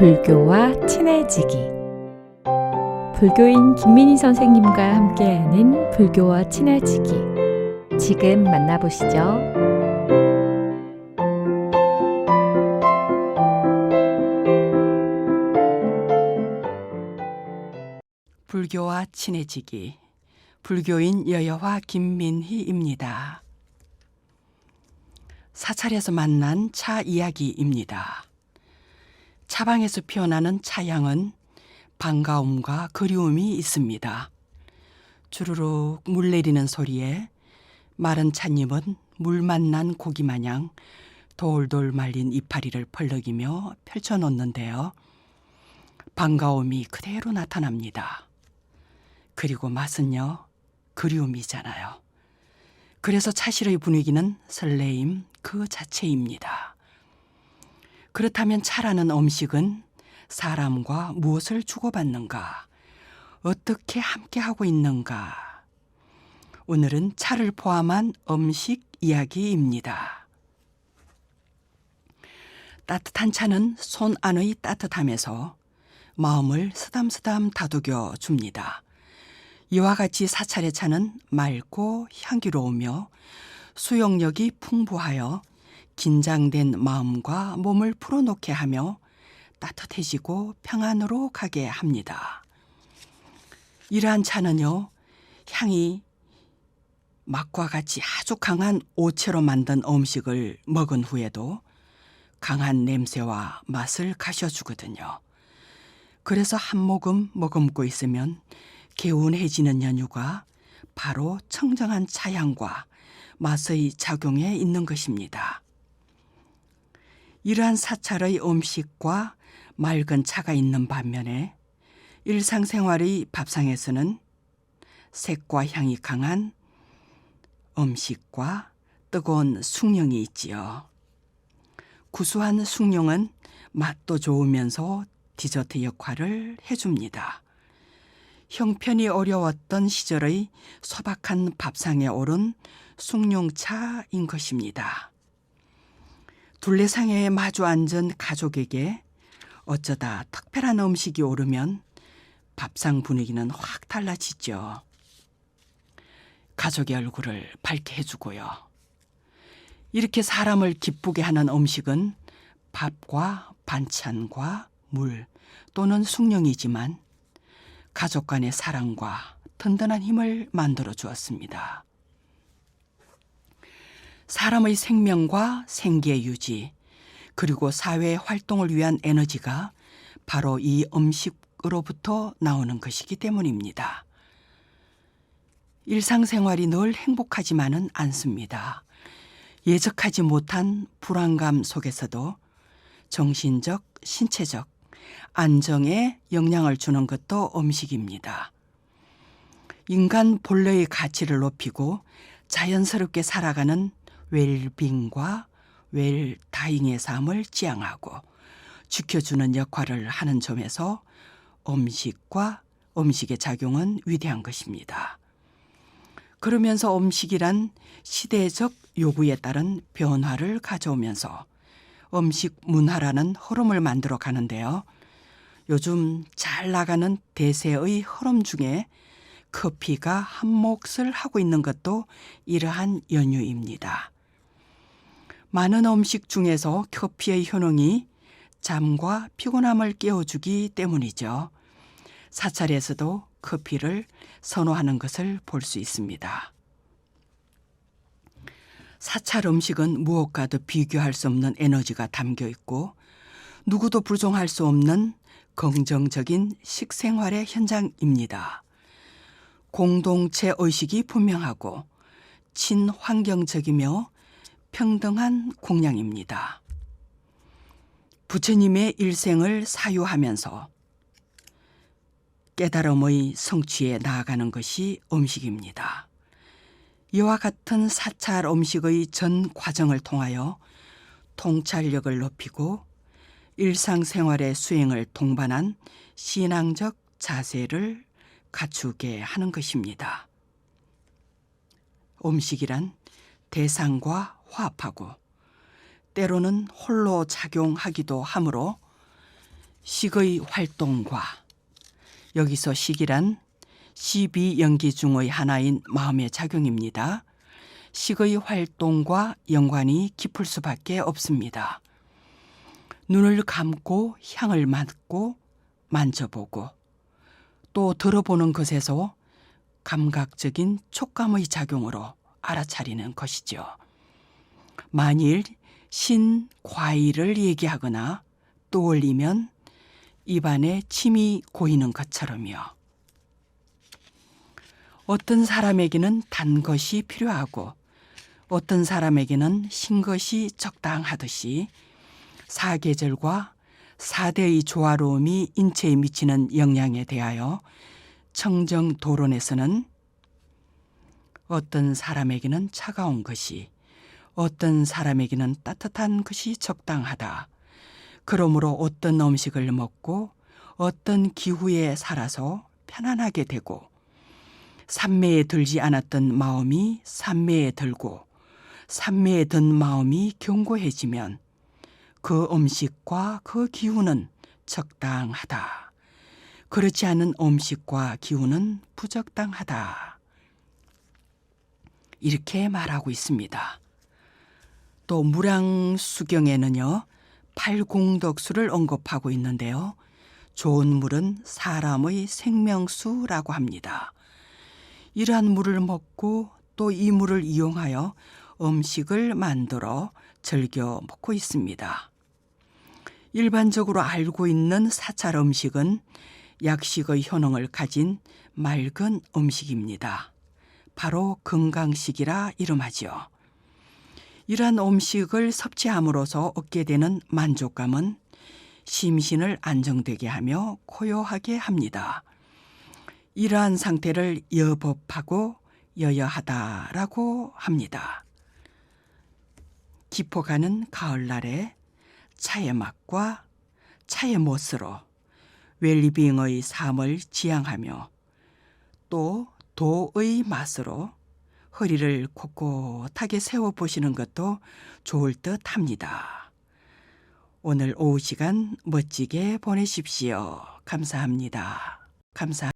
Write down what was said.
불교와 친해지기 불교인 김민희 선생님과 함께하는 불교와 친해지기 지금 만나보시죠. 불교와 친해지기 불교인 여여화 김민희입니다. 사찰에서 만난 차 이야기입니다. 차방에서 피어나는 차향은 반가움과 그리움이 있습니다. 주르륵 물 내리는 소리에 마른 찻잎은 물 만난 고기 마냥 돌돌 말린 이파리를 펄럭이며 펼쳐놓는데요. 반가움이 그대로 나타납니다. 그리고 맛은요, 그리움이잖아요. 그래서 차실의 분위기는 설레임 그 자체입니다. 그렇다면 차라는 음식은 사람과 무엇을 주고받는가, 어떻게 함께하고 있는가. 오늘은 차를 포함한 음식 이야기입니다. 따뜻한 차는 손 안의 따뜻함에서 마음을 쓰담쓰담 다독여 줍니다. 이와 같이 사찰의 차는 맑고 향기로우며 수용력이 풍부하여 긴장된 마음과 몸을 풀어놓게 하며 따뜻해지고 평안으로 가게 합니다. 이러한 차는요, 향이 맛과 같이 아주 강한 오체로 만든 음식을 먹은 후에도 강한 냄새와 맛을 가셔주거든요. 그래서 한 모금 머금고 있으면 개운해지는 연유가 바로 청정한 차향과 맛의 작용에 있는 것입니다. 이러한 사찰의 음식과 맑은 차가 있는 반면에 일상생활의 밥상에서는 색과 향이 강한 음식과 뜨거운 숭늉이 있지요. 구수한 숭늉은 맛도 좋으면서 디저트 역할을 해줍니다. 형편이 어려웠던 시절의 소박한 밥상에 오른 숭늉차인 것입니다. 둘레상에 마주 앉은 가족에게 어쩌다 특별한 음식이 오르면 밥상 분위기는 확 달라지죠. 가족의 얼굴을 밝게 해주고요. 이렇게 사람을 기쁘게 하는 음식은 밥과 반찬과 물 또는 숭늉이지만 가족 간의 사랑과 든든한 힘을 만들어 주었습니다. 사람의 생명과 생계 유지, 그리고 사회 활동을 위한 에너지가 바로 이 음식으로부터 나오는 것이기 때문입니다. 일상생활이 늘 행복하지만은 않습니다. 예적하지 못한 불안감 속에서도 정신적, 신체적, 안정에 영향을 주는 것도 음식입니다. 인간 본래의 가치를 높이고 자연스럽게 살아가는 웰빙과 웰다잉의 삶을 지향하고 지켜주는 역할을 하는 점에서 음식과 음식의 작용은 위대한 것입니다. 그러면서 음식이란 시대적 요구에 따른 변화를 가져오면서 음식 문화라는 흐름을 만들어 가는데요. 요즘 잘 나가는 대세의 흐름 중에 커피가 한 몫을 하고 있는 것도 이러한 연유입니다. 많은 음식 중에서 커피의 효능이 잠과 피곤함을 깨워주기 때문이죠. 사찰에서도 커피를 선호하는 것을 볼 수 있습니다. 사찰 음식은 무엇과도 비교할 수 없는 에너지가 담겨 있고 누구도 부정할 수 없는 긍정적인 식생활의 현장입니다. 공동체 의식이 분명하고 친환경적이며 평등한 공양입니다. 부처님의 일생을 사유하면서 깨달음의 성취에 나아가는 것이 음식입니다. 이와 같은 사찰 음식의 전 과정을 통하여 통찰력을 높이고 일상생활의 수행을 동반한 신앙적 자세를 갖추게 하는 것입니다. 음식이란 대상과 화합하고 때로는 홀로 작용하기도 하므로 식의 활동과 여기서 식이란 시비 연기 중의 하나인 마음의 작용입니다. 식의 활동과 연관이 깊을 수밖에 없습니다. 눈을 감고 향을 맡고 만져보고 또 들어보는 것에서 감각적인 촉감의 작용으로 알아차리는 것이죠. 만일 신 과일을 얘기하거나 떠올리면 입안에 침이 고이는 것처럼요. 어떤 사람에게는 단 것이 필요하고 어떤 사람에게는 신 것이 적당하듯이 사계절과 사대의 조화로움이 인체에 미치는 영향에 대하여 청정 도론에서는 어떤 사람에게는 차가운 것이 어떤 사람에게는 따뜻한 것이 적당하다. 그러므로 어떤 음식을 먹고 어떤 기후에 살아서 편안하게 되고 산매에 들지 않았던 마음이 산매에 들고 산매에 든 마음이 견고해지면 그 음식과 그 기후는 적당하다. 그렇지 않은 음식과 기후는 부적당하다. 이렇게 말하고 있습니다. 또 무량수경에는요, 팔공덕수를 언급하고 있는데요. 좋은 물은 사람의 생명수라고 합니다. 이러한 물을 먹고 또 이 물을 이용하여 음식을 만들어 즐겨 먹고 있습니다. 일반적으로 알고 있는 사찰 음식은 약식의 효능을 가진 맑은 음식입니다. 바로 건강식이라 이름하지요. 이러한 음식을 섭취함으로써 얻게 되는 만족감은 심신을 안정되게 하며 고요하게 합니다. 이러한 상태를 여법하고 여여하다라고 합니다. 깊어가는 가을날에 차의 맛과 차의 멋으로 웰리빙의 삶을 지향하며 또 도의 맛으로 허리를 꼿꼿하게 세워 보시는 것도 좋을 듯 합니다. 오늘 오후 시간 멋지게 보내십시오. 감사합니다. 감사